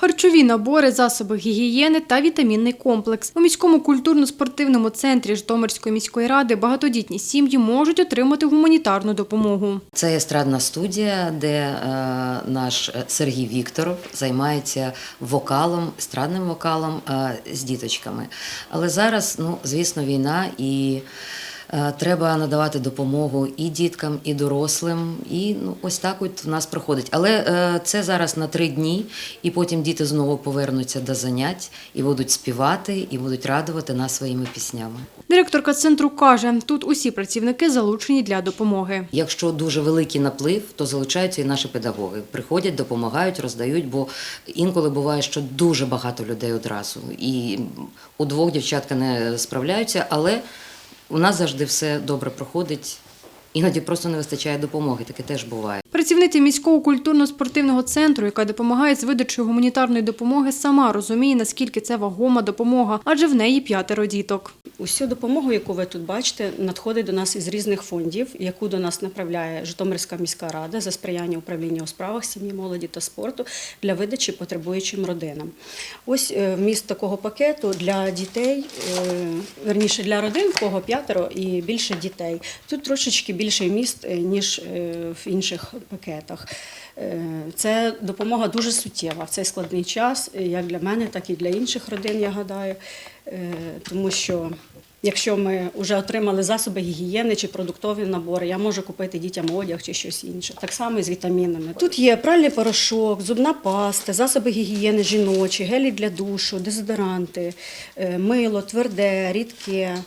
Харчові набори, засоби гігієни та вітамінний комплекс. У міському культурно-спортивному центрі Житомирської міської ради багатодітні сім'ї можуть отримати гуманітарну допомогу. Це естрадна студія, де е, наш е, Сергій Вікторов займається вокалом, естрадним вокалом е, з діточками. Але зараз, ну, звісно, війна і треба надавати допомогу і діткам, і дорослим. І ну, ось так от в нас проходить. Але е, це зараз на три дні, і потім діти знову повернуться до занять і будуть співати, і будуть радувати нас своїми піснями. Директорка центру каже, тут усі працівники залучені для допомоги. Якщо дуже великий наплив, то залучаються і наші педагоги. Приходять, допомагають, роздають, бо інколи буває, що дуже багато людей одразу. І удвох дівчатка не справляються, але у нас завжди все добре проходить. Іноді просто не вистачає допомоги, таке теж буває. Працівниця міського культурно-спортивного центру, яка допомагає з видачею гуманітарної допомоги, сама розуміє, наскільки це вагома допомога, адже в неї п'ятеро діток. Усю допомогу, яку ви тут бачите, надходить до нас із різних фондів, яку до нас направляє Житомирська міська рада за сприяння управління у справах сім'ї, молоді та спорту для видачі потребуючим родинам. Ось е, вміст такого пакету для дітей, е, верніше для родин, в кого п'ятеро і більше дітей. Тут трошечки більший вміст, е, ніж е, в інших пакетах. Е, Це допомога дуже суттєва в цей складний час, як для мене, так і для інших родин, я гадаю. Тому що якщо ми вже отримали засоби гігієни чи продуктові набори, я можу купити дітям одяг чи щось інше. Так само і з вітамінами. Тут є пральний порошок, зубна паста, засоби гігієни жіночі, гелі для душу, дезодоранти, мило, тверде, рідке,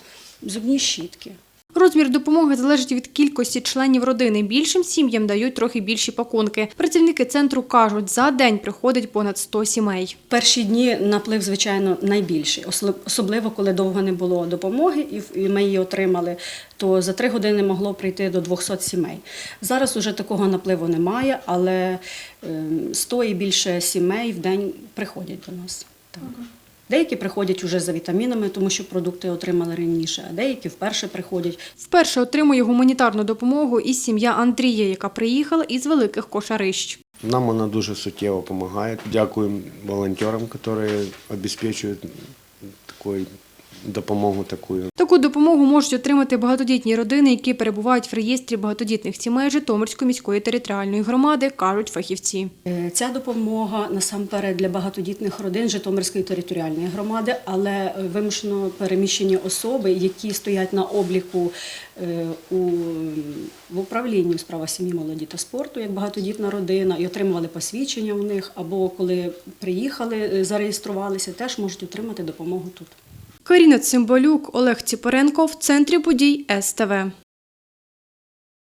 зубні щітки. Розмір допомоги залежить від кількості членів родини. Більшим сім'ям дають трохи більші пакунки. Працівники центру кажуть, за день приходить понад 100 сімей. Перші дні наплив, звичайно, найбільший, особливо коли довго не було допомоги, і в- і ми її отримали. То за три години могло прийти до 200 сімей. Зараз уже такого напливу немає, але ем, 100 і більше сімей в день приходять до нас. Так. Деякі приходять уже за вітамінами, тому що продукти отримали раніше, а деякі вперше приходять. Вперше отримує гуманітарну допомогу і сім'я Андрія, яка приїхала із великих кошарищ. Нам вона дуже суттєво допомагає. Дякую волонтерам, які обезпечують таку допомогу таку. Таку допомогу можуть отримати багатодітні родини, які перебувають в реєстрі багатодітних сімей Житомирської міської територіальної громади, кажуть фахівці. Е, Ця допомога насамперед для багатодітних родин Житомирської територіальної громади, але е, вимушено переміщені особи, які стоять на обліку е, у, в управлінні у справах сім'ї, молоді та спорту, як багатодітна родина, і отримували посвідчення у них, або коли приїхали, зареєструвалися, теж можуть отримати допомогу тут. Каріна Цимбалюк, Олег Ціпоренко в центрі подій СТВ.